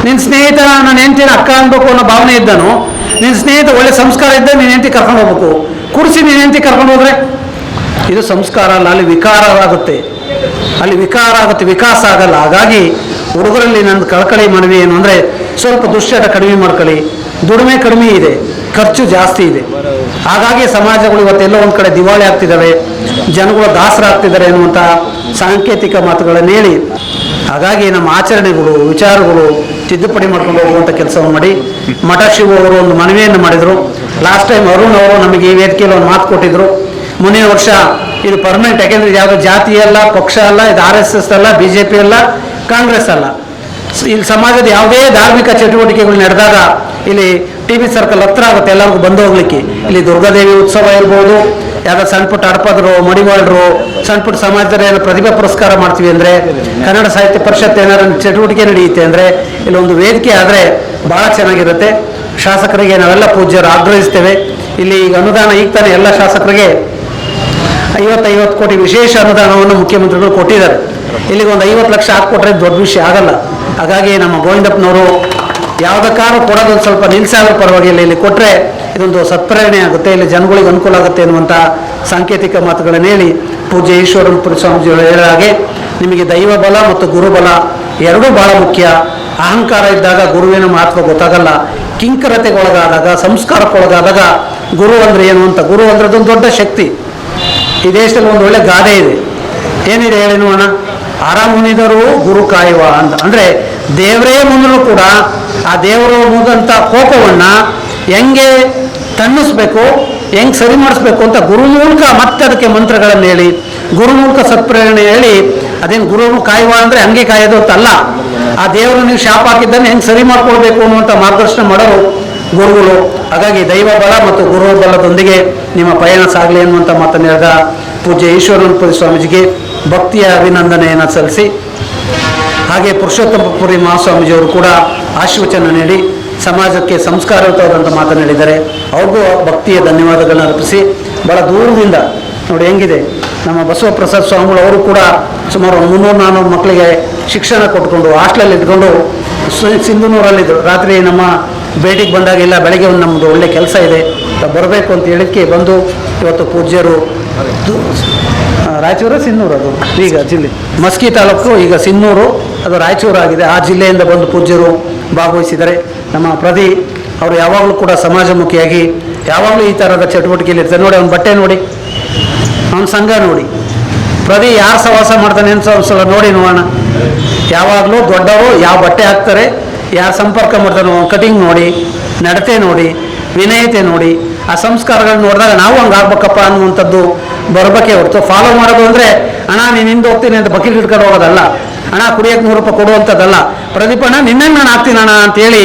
ನಿನ್ನ ಸ್ನೇಹಿತ, ನನ್ನ ಹೆಂಡತಿನ ಅಕ್ಕ ಅನ್ಬೇಕು ಅನ್ನೋ ಭಾವನೆ ಇದ್ದನು. ನಿನ್ನ ಸ್ನೇಹಿತ ಒಳ್ಳೆ ಸಂಸ್ಕಾರ ಇದ್ದ ನೀನು ಹೆಂಡತಿ ಕರ್ಕೊಂಡು ಹೋಗ್ಬೇಕು. ಕುಡಿಸಿ ನೀನು ಹೆಂಡತಿ ಕರ್ಕೊಂಡು ಹೋದ್ರೆ? ಇದು ಸಂಸ್ಕಾರ ಅಲ್ಲ, ಅಲ್ಲಿ ವಿಕಾರ ಆಗುತ್ತೆ. ಅಲ್ಲಿ ವಿಕಾರ ಆಗುತ್ತೆ, ವಿಕಾಸ ಆಗಲ್ಲ. ಹಾಗಾಗಿ ಹುಡುಗರಲ್ಲಿ ನನ್ನ ಕಳಕಳಿ ಮನವಿ ಏನು ಅಂದರೆ ಸ್ವಲ್ಪ ದುಶ್ಚಟ ಕಡಿಮೆ ಮಾಡ್ಕೊಳ್ಳಿ. ದುಡಿಮೆ ಕಡಿಮೆ ಇದೆ, ಖರ್ಚು ಜಾಸ್ತಿ ಇದೆ. ಹಾಗಾಗಿ ಸಮಾಜಗಳು ಇವತ್ತೆಲ್ಲೋ ಒಂದು ಕಡೆ ದಿವಾಳಿ ಆಗ್ತಿದ್ದಾವೆ ಜನಗಳು ದಾಸರಾಗ್ತಿದ್ದಾರೆ ಎನ್ನುವಂಥ ಸಾಂಕೇತಿಕ ಮಾತುಗಳನ್ನು ಹೇಳಿ. ಹಾಗಾಗಿ ನಮ್ಮ ಆಚರಣೆಗಳು, ವಿಚಾರಗಳು ತಿದ್ದುಪಡಿ ಮಾಡ್ಕೊಂಡು ಹೋಗುವಂಥ ಕೆಲಸವನ್ನು ಮಾಡಿ. ಮಠ ಶಿವ ಅವರು ಒಂದು ಮನವಿಯನ್ನು ಮಾಡಿದರು. ಲಾಸ್ಟ್ ಟೈಮ್ ಅರುಣ್ ಅವರು ನಮಗೆ ಈ ವೇದಿಕೆಯಲ್ಲಿ ಒಂದು ಮಾತು ಕೊಟ್ಟಿದ್ರು. ಮುಂದಿನ ವರ್ಷ ಇದು ಪರ್ಮನೆಂಟ್ ಯಾಕೆಂದ್ರೆ ಯಾವುದೋ ಜಾತಿ ಅಲ್ಲ, ಪಕ್ಷ ಅಲ್ಲ, ಇದು ಆರ್ ಎಸ್ ಎಸ್ ಅಲ್ಲ ಬಿ ಜೆ ಪಿ ಅಲ್ಲ, ಕಾಂಗ್ರೆಸ್ ಅಲ್ಲ. ಇಲ್ಲಿ ಸಮಾಜದ ಯಾವುದೇ ಧಾರ್ಮಿಕ ಚಟುವಟಿಕೆಗಳು ನಡೆದಾಗ ಇಲ್ಲಿ ಟಿ ವಿ ಸರ್ಕಲ್ ಹತ್ರ ಆಗುತ್ತೆ ಎಲ್ಲರಿಗೂ ಬಂದು ಹೋಗ್ಲಿಕ್ಕೆ. ಇಲ್ಲಿ ದುರ್ಗಾದೇವಿ ಉತ್ಸವ ಇರ್ಬೋದು, ಯಾವ್ದಾದ್ರು ಸಣ್ಣ ಪುಟ್ಟ ಅಡಪದರು ಮಡಿವಾಳರು, ಸಣ್ಣ ಪುಟ್ಟ ಸಮಾಜದಲ್ಲಿ ಏನೋ ಪ್ರತಿಭಾ ಪುರಸ್ಕಾರ ಮಾಡ್ತೀವಿ ಅಂದ್ರೆ, ಕನ್ನಡ ಸಾಹಿತ್ಯ ಪರಿಷತ್ ಏನಾದ್ರು ಚಟುವಟಿಕೆ ನಡೆಯುತ್ತೆ ಅಂದ್ರೆ, ಇಲ್ಲಿ ಒಂದು ವೇದಿಕೆ ಆದರೆ ಬಹಳ ಚೆನ್ನಾಗಿರುತ್ತೆ. ಶಾಸಕರಿಗೆ ನಾವೆಲ್ಲ ಪೂಜ್ಯರು ಆಗ್ರಹಿಸ್ತೇವೆ. ಇಲ್ಲಿ ಈಗ ಅನುದಾನ ಈಗ ತಾನೇ ಎಲ್ಲ ಶಾಸಕರಿಗೆ ಐವತ್ತೈವತ್ತು ಕೋಟಿ ವಿಶೇಷ ಅನುದಾನವನ್ನು ಮುಖ್ಯಮಂತ್ರಿಗಳು ಕೊಟ್ಟಿದ್ದಾರೆ. ಇಲ್ಲಿಗೆ ಒಂದು ಐವತ್ತು ಲಕ್ಷ ಹಾಕ್ಕೊಟ್ರೆ ದೊಡ್ಡ ವಿಷಯ ಆಗಲ್ಲ. ಹಾಗಾಗಿ ನಮ್ಮ ಗೋವಿಂದಪ್ಪನವರು ಯಾವುದಕ್ಕಾದ್ರೂ ಕೊಡೋದೊಂದು ಸ್ವಲ್ಪ ನಿಲ್ಸಾಗೋ ಪರವಾಗಿಲ್ಲ. ಇಲ್ಲಿ ಕೊಟ್ಟರೆ ಇದೊಂದು ಸತ್ಪ್ರೇರಣೆ ಆಗುತ್ತೆ. ಇಲ್ಲಿ ಜನಗಳಿಗೆ ಅನುಕೂಲ ಆಗುತ್ತೆ ಅನ್ನುವಂಥ ಸಾಂಕೇತಿಕ ಮಾತುಗಳನ್ನು ಹೇಳಿ ಪೂಜ್ಯ ಈಶ್ವರಪುರ ಸ್ವಾಮೀಜಿಗಳು ಹೇಳಿದ ಹಾಗೆ, ನಿಮಗೆ ದೈವ ಬಲ ಮತ್ತು ಗುರುಬಲ ಎರಡೂ ಬಹಳ ಮುಖ್ಯ. ಅಹಂಕಾರ ಇದ್ದಾಗ ಗುರುವಿನ ಮಹತ್ವ ಗೊತ್ತಾಗಲ್ಲ. ಕಿಂಕರತೆಗೊಳಗಾದಾಗ, ಸಂಸ್ಕಾರಕ್ಕೊಳಗಾದಾಗ ಗುರು ಅಂದ್ರೆ ಏನು ಅಂತ? ಗುರು ಅಂದ್ರೆ ಅದೊಂದು ದೊಡ್ಡ ಶಕ್ತಿ. ಈ ದೇಶದಲ್ಲಿ ಒಂದು ಒಳ್ಳೆ ಗಾದೆ ಇದೆ. ಏನಿದೆ ಹೇಳಿ ನೋಡೋಣ ಆರಾಮುನಿದರು ಗುರು ಕಾಯುವ ಅಂತ. ಅಂದ್ರೆ ದೇವರೇ ಮುಂದೂ ಕೂಡ ಆ ದೇವರು ಮುಂದಂಥ ಕೋಪವನ್ನು ಹೆಂಗೆ ತಣ್ಣಿಸ್ಬೇಕು, ಹೆಂಗೆ ಸರಿ ಮಾಡಿಸ್ಬೇಕು ಅಂತ ಗುರು ಮೂಲಕ ಮತ್ತೆ ಅದಕ್ಕೆ ಮಂತ್ರಗಳನ್ನು ಹೇಳಿ, ಗುರು ಮೂಲಕ ಸತ್ಪ್ರೇರಣೆ ಹೇಳಿ, ಅದೇನು ಗುರು ಕಾಯುವ ಅಂದ್ರೆ ಹಂಗೆ ಕಾಯೋದು ಅಲ್ಲ. ಆ ದೇವರು ನೀವು ಶಾಪ ಹಾಕಿದ್ದನ್ನು ಹೆಂಗೆ ಸರಿ ಮಾಡ್ಕೊಳ್ಬೇಕು ಅನ್ನುವಂಥ ಮಾರ್ಗದರ್ಶನ ಮಾಡೋರು ಗುರುಗಳು, ಹಾಗಾಗಿ ದೈವ ಬಲ ಮತ್ತು ಗುರು ಬಲದೊಂದಿಗೆ ನಿಮ್ಮ ಪಯಣ ಸಾಗಲಿ ಎನ್ನುವಂಥ ಮಾತನ್ನು ಹೇಳಿದ ಪೂಜ್ಯ ಈಶ್ವರನಪುರಿ ಸ್ವಾಮೀಜಿಗೆ ಭಕ್ತಿಯ ಅಭಿನಂದನೆಯನ್ನು ಸಲ್ಲಿಸಿ, ಹಾಗೆ ಪುರುಷೋತ್ತಮಪುರಿ ಮಹಾಸ್ವಾಮೀಜಿಯವರು ಕೂಡ ಆಶೀರ್ವಚನ ನೀಡಿ ಸಮಾಜಕ್ಕೆ ಸಂಸ್ಕಾರಯುತವಾದಂಥ ಹೇಳಿದ್ದಾರೆ. ಅವ್ರಿಗೂ ಭಕ್ತಿಯ ಧನ್ಯವಾದಗಳನ್ನ ಅರ್ಪಿಸಿ, ಬಹಳ ದೂರದಿಂದ ನೋಡಿ ಹೆಂಗಿದೆ, ನಮ್ಮ ಬಸವ ಪ್ರಸಾದ್ ಸ್ವಾಮಿಗಳು ಅವರು ಕೂಡ ಸುಮಾರು ಒಂದು ಮುನ್ನೂರು ನಾನ್ನೂರು ಮಕ್ಕಳಿಗೆ ಶಿಕ್ಷಣ ಕೊಟ್ಟುಕೊಂಡು ಹಾಸ್ಟೆಲಲ್ಲಿ ಇಟ್ಕೊಂಡು ಸಿಂಧುನೂರಲ್ಲಿದ್ದರು. ರಾತ್ರಿ ನಮ್ಮ ಭೇಟಿಗೆ ಬಂದಾಗ ಇಲ್ಲ, ಬೆಳಗ್ಗೆ ಒಂದು ನಮ್ಮದು ಒಳ್ಳೆ ಕೆಲಸ ಇದೆ ಬರಬೇಕು ಅಂತ ಹೇಳಿಕ್ಕೆ ಬಂದು ಇವತ್ತು ಪೂಜ್ಯರು ರಾಯಚೂರು, ಸಿನ್ನೂರು ಅದು. ಈಗ ಜಿಲ್ಲೆ, ಮಸ್ಕಿ ತಾಲೂಕು, ಈಗ ಸಿನ್ನೂರು, ಅದು ರಾಯಚೂರು ಆಗಿದೆ. ಆ ಜಿಲ್ಲೆಯಿಂದ ಬಂದು ಪೂಜ್ಯರು ಭಾಗವಹಿಸಿದರೆ ನಮ್ಮ ಪ್ರದಿ ಅವರು ಯಾವಾಗಲೂ ಕೂಡ ಸಮಾಜಮುಖಿಯಾಗಿ, ಯಾವಾಗಲೂ ಈ ಥರದ ಚಟುವಟಿಕೆಯಲ್ಲಿ ಇರ್ತಾರೆ. ನೋಡಿ, ಅವ್ನ ಬಟ್ಟೆ ನೋಡಿ, ಅವ್ನ ಸಂಘ ನೋಡಿ. ಪ್ರದಿ ಯಾರು ಸವಾಸ ಮಾಡ್ತಾನೆ ಅಂತ ಒಂದ್ಸಲ ನೋಡಿ ನೋಡೋಣ. ಯಾವಾಗಲೂ ದೊಡ್ಡವರು ಯಾವ ಬಟ್ಟೆ ಹಾಕ್ತಾರೆ ಯಾರು ಸಂಪರ್ಕ ಮಾಡ್ತಾನೋ ಕಟಿಂಗ್ ನೋಡಿ, ನಡತೆ ನೋಡಿ, ವಿನಯತೆ ನೋಡಿ, ಆ ಸಂಸ್ಕಾರಗಳನ್ನ ನೋಡಿದಾಗ ನಾವು ಹಂಗೆ ಆಗ್ಬೇಕಪ್ಪ ಅನ್ನುವಂಥದ್ದು ಬರಬೇಕೇ ಹೊರತು. ಫಾಲೋ ಮಾಡೋದು ಅಂದರೆ, ಅಣ್ಣ, ನೀನು ಹಿಂದೆ ಹೋಗ್ತೀನಿ ಅಂತ ಬಕೆಟ್ ಹಿಡ್ಕೊಂಡು ಹೋಗೋದಲ್ಲ. ಹಣ ಕುಡಿಯೋಕೆ ನೂರು ರೂಪಾಯಿ ಕೊಡುವಂಥದ್ದಲ್ಲ ಪ್ರದೀಪಣ್ಣ ನಿನ್ನೆ ನಾನು ಹಾಕ್ತೀನಿ ಅಣ್ಣ ಅಂತೇಳಿ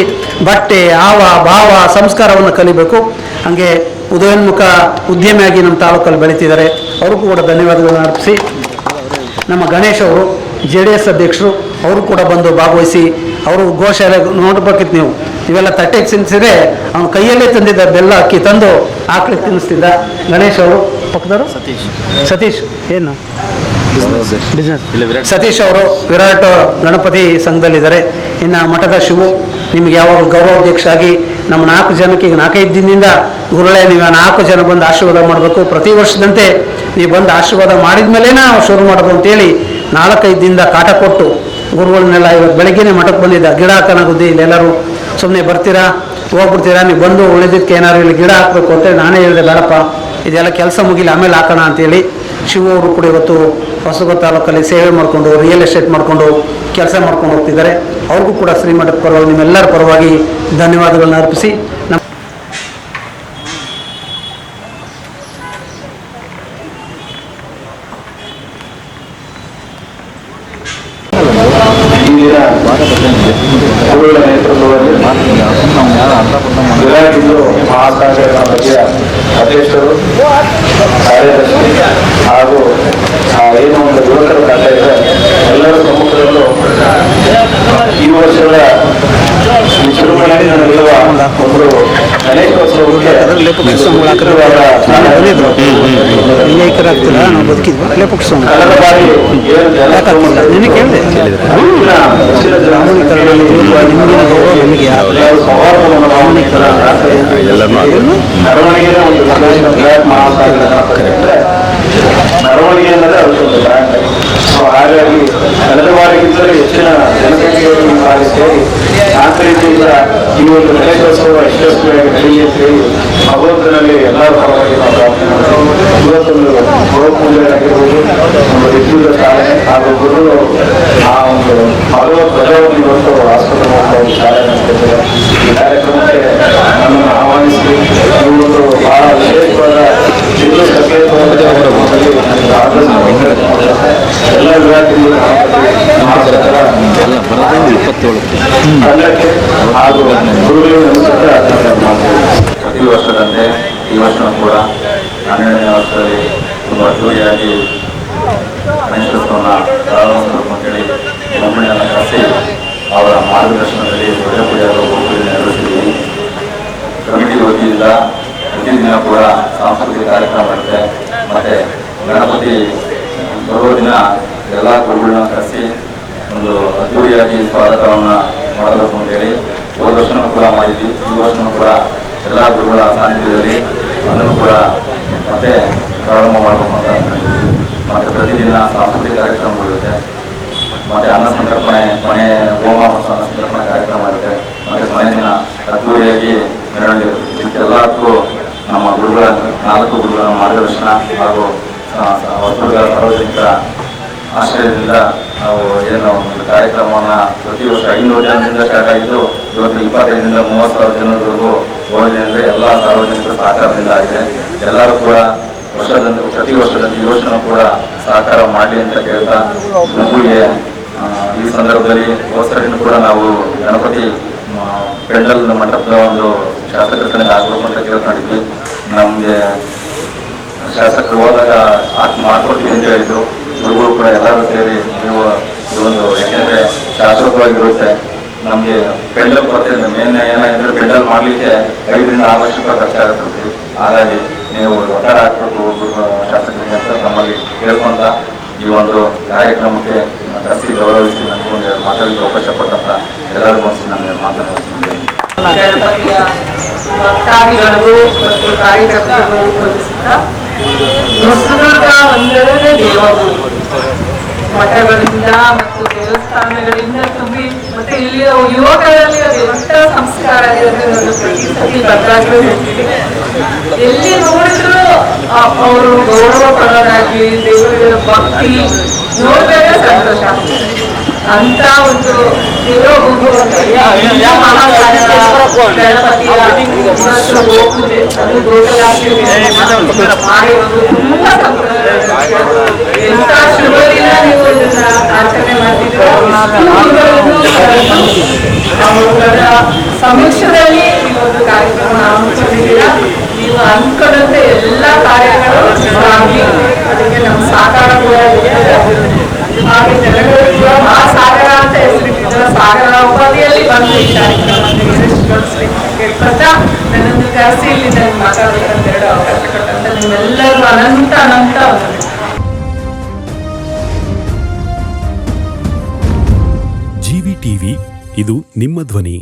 ಬಟ್ಟೆ ಆವ ಭಾವ, ಸಂಸ್ಕಾರವನ್ನು ಕಲಿಬೇಕು. ಹಾಗೆ ಉದಯೋನ್ಮುಖ ಉದ್ಯಮಿಯಾಗಿ ನಮ್ಮ ತಾಲೂಕಲ್ಲಿ ಬೆಳೀತಿದ್ದಾರೆ. ಅವ್ರಿಗೂ ಕೂಡ ಧನ್ಯವಾದಗಳನ್ನು ಅರ್ಪಿಸಿ. ನಮ್ಮ ಗಣೇಶ್ ಅವರು ಜೆ ಡಿ ಎಸ್ ಅಧ್ಯಕ್ಷರು. ಅವರು ಕೂಡ ಬಂದು ಭಾಗವಹಿಸಿ ಅವರು ಗೋಶಾಲೆ ನೋಡ್ಬೇಕಿತ್ತು ನೀವು. ಇವೆಲ್ಲ ತಟ್ಟೆಗೆ ತಿನ್ನಿಸಿದ್ರೆ ಅವನು ಕೈಯಲ್ಲೇ ತಂದಿದ್ದ ಬೆಲ್ಲ ಅಕ್ಕಿ ತಂದು ಆಕಳಿಗೆ ತಿನ್ನಿಸ್ತಿದ್ದ. ಗಣೇಶ್ ಅವರು ಪಕ್ಕದವರು? ಸತೀಶ್. ಸತೀಶ್ ಏನು? ಬಿಸ್ನೆಸ್ ಸತೀಶ್ ಅವರು ವಿರಾಟ್ ಗಣಪತಿ ಸಂಘದಲ್ಲಿದ್ದಾರೆ. ಇನ್ನು ಮಠದ ಶಿವು ನಿಮ್ಗೆ ಯಾವಾಗ ಗೌರವಾಧ್ಯಕ್ಷ ಆಗಿ ನಮ್ಮ ನಾಲ್ಕು ಜನಕ್ಕೆ ಈಗ ನಾಲ್ಕೈದು ದಿನದಿಂದ ಗುರುಳೆ ನೀವು ನಾಲ್ಕು ಜನ ಬಂದು ಆಶೀರ್ವಾದ ಮಾಡಬೇಕು. ಪ್ರತಿ ವರ್ಷದಂತೆ ನೀವು ಬಂದು ಆಶೀರ್ವಾದ ಮಾಡಿದ ಮೇಲೆ ನಾವು ಶುರು ಮಾಡೋದು ಅಂತೇಳಿ ನಾಲ್ಕೈದು ದಿನದ ಕಾಟ ಕೊಟ್ಟು ಗುರುಗಳನ್ನೆಲ್ಲ ಇವತ್ತು ಬೆಳಗ್ಗೆನೇ ಮಠಕ್ಕೆ ಬಂದಿದ್ದ. ಗಿಡ ಹಾಕೋಣ ಗುದ್ದಿ ಇಲ್ಲೆಲ್ಲರೂ ಸುಮ್ಮನೆ ಬರ್ತೀರಾ? ಹೋಗ್ಬಿಡ್ತೀರಾ? ನೀವು ಬಂದು ಉಳಿದಿದ್ದಕ್ಕೆ ಏನಾದ್ರು ಇಲ್ಲಿ ಗಿಡ ಹಾಕಬೇಕು ಅಂತ ನಾನೇ ಹೇಳಿದೆ, ಬೇಡಪ್ಪ. ಇದೆಲ್ಲ ಕೆಲಸ ಮುಗಿಲಿ, ಆಮೇಲೆ ಹಾಕೋಣ ಅಂತೇಳಿ ಶಿವ ಅವರು ಕೂಡ ಇವತ್ತು ಹೊಸಗೋ ತಾಲೂಕಲ್ಲಿ ಸೇವೆ ಮಾಡಿಕೊಂಡು ರಿಯಲ್ ಎಸ್ಟೇಟ್ ಮಾಡಿಕೊಂಡು ಕೆಲಸ ಮಾಡ್ಕೊಂಡು ಹೋಗ್ತಿದ್ದಾರೆ. ಅವ್ರಿಗೂ ಕೂಡ ಶ್ರೀಮಠದ ಪರವಾಗಿ, ನಿಮ್ಮೆಲ್ಲರ ಪರವಾಗಿ ಧನ್ಯವಾದಗಳನ್ನ ಅರ್ಪಿಸಿ ನಮ್ಮ ಈ ದಿನ ಗುರುಗಳ ನೇತೃತ್ವದಲ್ಲಿ ಜಿಲ್ಲಾ ಜಿಲ್ಲು ಮಹಾಸಾಗರ ಗಣಪತಿಯ ಅಧ್ಯಕ್ಷರು ಕಾರ್ಯದರ್ಶಿ ಹಾಗೂ ಆ, ಏನು ಒಂದು ಯುವಕರ ತಂಡ ಇದೆ ಎಲ್ಲರ ಸಮ್ಮುಖದಲ್ಲೂ ಈ ವರ್ಷದ ಚುರುಮುರಿಯಲ್ಲಿ ನಡೆಯುವ ಒಂದು ಗಣೇಶೋತ್ಸವಕ್ಕೆ ವಿಚಿತ್ರವಾದ ಕಳೆದ ಬಾರಿ ಏನು ಜನ ನಿನ್ನೆ ಕೇಳಿದೆ ಮೆರವಣಿಗೆ ಒಂದು ಸಂದೇಶ ಬೃಹತ್ ಮಹಾಸಾಗರ ಗಣಪತಿ ಅಂದ್ರೆ ಮೆರವಣಿಗೆ ಅನ್ನೋದೇ ಅದಕ್ಕೊಂದು ಬ್ರ್ಯಾಂಡ್ ಸೊ ಹಾಗಾಗಿ ಕಳೆದ ಬಾರಿಗಿಂತಲೂ ಹೆಚ್ಚಿನ ಜನಸಂಖ್ಯೆಯನ್ನು ನಾವು ಸೇರಿ ಆಂತರಿಕದಿಂದ ಈ ಒಂದು ಗಣೇಶೋತ್ಸವ ಯಶಸ್ವಿಯಾಗಿ ನಡೆಯಲಿ ಭಗವಂತನಲ್ಲಿ ಎಲ್ಲರ ಪರವಾಗಿ ನಾವು ಪ್ರಾರ್ಥನೆ ಮಾಡ್ತೀವಿ. ಇವತ್ತೊಂದು ಗುರುಪೂಜೆ ಆಗಿರ್ಬೋದು ಒಂದು ವಿದ್ಯುತ್ ಶಾಲೆ ಹಾಗೂ ಗುರು ಆ ಒಂದು ಭಗವತ್ ಧ್ವಜವನ್ನು ಇವತ್ತು ಆಸ್ಪತ್ರೆ ಒಂದು ಶಾಲೆ ಈ ಕಾರ್ಯಕ್ರಮಕ್ಕೆ ಒಂದು ಬಹಳ ಜಿಲ್ಲಾ. ಎಲ್ಲ ಪ್ರತಿ ವರ್ಷದಂತೆ ಈ ವರ್ಷವೂ ಕೂಡ ಹನ್ನೆರಡನೇ ವರ್ಷದಲ್ಲಿ ತುಂಬ ಅದ್ದೂರಿಯಾಗಿ ಗಣೇಶೋತ್ಸವನ ಪ್ರಾರಂಭಿಸಿ ಅಂತೇಳಿ ನಮ್ಮನ್ನೆಲ್ಲ ಕರೆಸಿ ಅವರ ಮಾರ್ಗದರ್ಶನದಲ್ಲಿ ಪೂಜೆ ನೆರವೇರಿಸಿದ್ದೀವಿ ಕಮಿಟಿ ವತಿಯಿಂದ ಪ್ರತಿದಿನ ಕೂಡ ಸಾಂಸ್ಕೃತಿಕ ಕಾರ್ಯಕ್ರಮ ಇರುತ್ತೆ ಮತ್ತೆ ಗಣಪತಿ ಬರುವ ದಿನ ಎಲ್ಲ ಗುರುಗಳನ್ನ ಕರೆಸಿ ಒಂದು ಅದ್ದೂರಿಯಾಗಿ ಸ್ವಾಗತವನ್ನು ಮಾಡಬೇಕು ಅಂತೇಳಿ ಹೋದ ವರ್ಷನೂ ಕೂಡ ಮಾಡಿದ್ವಿ. ಈ ವರ್ಷನೂ ಕೂಡ ಎಲ್ಲ ಗುರುಗಳ ಸಾನ್ನಿಧ್ಯದಲ್ಲಿ ಅದನ್ನು ಕೂಡ ಮತ್ತೆ ಪ್ರಾರಂಭ ಮಾಡಬೇಕು ಅಂತ ಮತ್ತೆ ಪ್ರತಿದಿನ ಸಾಂಸ್ಕೃತಿಕ ಕಾರ್ಯಕ್ರಮಗಳಿರುತ್ತೆ ಮತ್ತೆ ಅನ್ನ ಸಂತರ್ಪಣೆ, ಮನೆ ಹೋಮ ಮತ್ತು ಸಂತರ್ಪಣೆ ಕಾರ್ಯಕ್ರಮ ಇರುತ್ತೆ ಮತ್ತೆ ಮನೆ ದಿನ ಅದ್ದೂರಿಯಾಗಿ ಮೆರವಣಿಗೆ ಇರುತ್ತೆ ಇದಕ್ಕೆಲ್ಲದಕ್ಕೂ ನಮ್ಮ ಗುರುಗಳ ನಾಲ್ಕು ಗುರುಗಳ ಮಾರ್ಗದರ್ಶನ ಹಾಗೂ ವಸ್ತುಗಳ ಸಾರ್ವಜನಿಕರ ಆಶ್ರಯದಿಂದ ನಾವು ಏನು ಒಂದು ಕಾರ್ಯಕ್ರಮವನ್ನು ಪ್ರತಿ ವರ್ಷ ಐನೂರು ಜನದಿಂದ ಸ್ಟಾರ್ಟ್ ಆಗಿದ್ದು ಇವತ್ತು ಇಪ್ಪತ್ತೈದರಿಂದ ಮೂವತ್ತು ಸಾವಿರ ಜನರವರೆಗೂ ಹೋಗಿದೆ ಅಂದರೆ ಎಲ್ಲ ಸಾರ್ವಜನಿಕರ ಸಹಕಾರದಿಂದ ಆಗಿದೆ. ಎಲ್ಲರೂ ಕೂಡ ವರ್ಷದಂತೆ, ಪ್ರತಿ ಯೋಜನೆ ವರ್ಷನೂ ಕೂಡ ಸಹಕಾರ ಮಾಡಲಿ ಅಂತ ಕೇಳ್ತಾ ನಮಗೆ ಈ ಸಂದರ್ಭದಲ್ಲಿ ಹೋಸರಿನೂ ಕೂಡ ನಾವು ಗಣಪತಿ ಪೆಂಡಲ್ ಮಂಟಪದ ಒಂದು ಶಾಸಕರ ಕಡೆ ಆಗ್ಬೇಕು ಅಂತ ಕೇಳ್ಕೊಂಡಿದ್ವಿ. ನಮಗೆ ಶಾಸಕರು ಹೋದಾಗ ಆತ್ಮ ಮಾಡ್ಕೊಡ್ತೀವಿ ಅಂತ ಹೇಳಿದ್ರು. ಗುರುಗಳು ಕೂಡ ಎಲ್ಲರೂ ಸೇರಿ ನೀವು ಇದೊಂದು ಯಾಕೆಂದ್ರೆ ಶಾಶ್ವತವಾಗಿರುತ್ತೆ ನಮಗೆ ಪೆಂಡಲ್ ಬರ್ತಿದೆ ಮೇನ್ ಏನಾಗಿದ್ರೆ ಪೆಂಡಲ್ ಮಾಡಲಿಕ್ಕೆ ಐದರಿಂದ ಆರು ಲಕ್ಷ ರೂಪಾಯಿ ಖರ್ಚಾಗುತ್ತೆ. ಹಾಗಾಗಿ ನೀವು ಒಟ್ಟಾರೆ ಹಾಕ್ಬೇಕು ಗುರು- ಶಾಸಕರಿಗೆ ಅಂತ ನಮ್ಮಲ್ಲಿ ಕೇಳ್ಕೊಂತ ಈ ಒಂದು ಕಾರ್ಯಕ್ರಮಕ್ಕೆ ಜಾಸ್ತಿ ಗೌರವಿಸಿ ನನಗೆ ಒಂದು ಮಾತಾಡಲಿಕ್ಕೆ ಅವಕಾಶ ಕೊಟ್ಟಂತ ಎಲ್ಲರಿಗೂ ಒಂದು ನನಗೆ ಮಾತನಾಡ್ತೀನಿ ಭಕ್ತಾದಿಗಳಿಗೂ ಮತ್ತು ಕಾರ್ಯಕರ್ತರಿಗೂ ಒಂದೆರಡೇ ದೇವಗುರು ಮಠಗಳಿಂದ ಮತ್ತು ದೇವಸ್ಥಾನಗಳಿಂದ ತುಂಬಿ ಮತ್ತೆ ಇಲ್ಲಿಯ ಯುವಕರಲ್ಲಿ ಅದು ಎಂತ ಸಂಸ್ಕಾರ ಪ್ರತಿ ಎಲ್ಲಿ ನೋಡಿದ್ರು ಅವರು ಗೌರವ ಪರವಾಗಿ ದೇವರ ಭಕ್ತಿ ನೋಡಿದ್ರೆ ಸಂತೋಷ ಅಂತ ಒಂದು ದೇವಗುರು ಎಲ್ಲ ಮಹಾಸಾಗರ ಗಣಪತಿಯ ಇವತ್ತು ಗೋಪೂಜೆ ಅದು ಗೋಕುಲಾಷ್ಟಮಿ ಮಾಡಿರೋದು ತುಂಬಾ ಸಂತೋಷ ಎಂತ ಶುಭದಿನ ನೀವು ಇದನ್ನ ಆಚರಣೆ ಮಾಡ್ತಿದ್ದೀರಾ ಅವುಗಳ ಸಮೀಕ್ಷದಲ್ಲಿ ಈ ಒಂದು ಕಾರ್ಯಕ್ರಮ ಹಮ್ಮಿಕೊಂಡಿದ್ದೀರಾ ನೀವು ಅನ್ಕೊಂಡಂತೆ ಎಲ್ಲ ಕಾರ್ಯಗಳು ಆಗಲಿ ಅದಕ್ಕೆ ನಮ್ಮ ಸಹಕಾರ ಕೂಡ ಇರ್ತದೆ ಹಾಗೆ ಜನಗಳು ಕೂಡ ಮಹಾಸಾಗರ ಅಂತ ಹೆಸರಿಟ್ಟಿದ್ದಾರೆ ಸಾಗರ ಉಪಾಧಿಯಲ್ಲಿ ಬಂದು ಈ ಇಲ್ಲಿ ನಾನು ಮಾತಾಡಬೇಕಂತ ಎರಡು ಅವಕಾಶ ಕೊಟ್ಟಂತ ನಿಮ್ಮೆಲ್ಲರಿಗೂ ಅನಂತ ಅನಂತ. ಜಿವಿ ಟಿವಿ, ಇದು ನಿಮ್ಮ ಧ್ವನಿ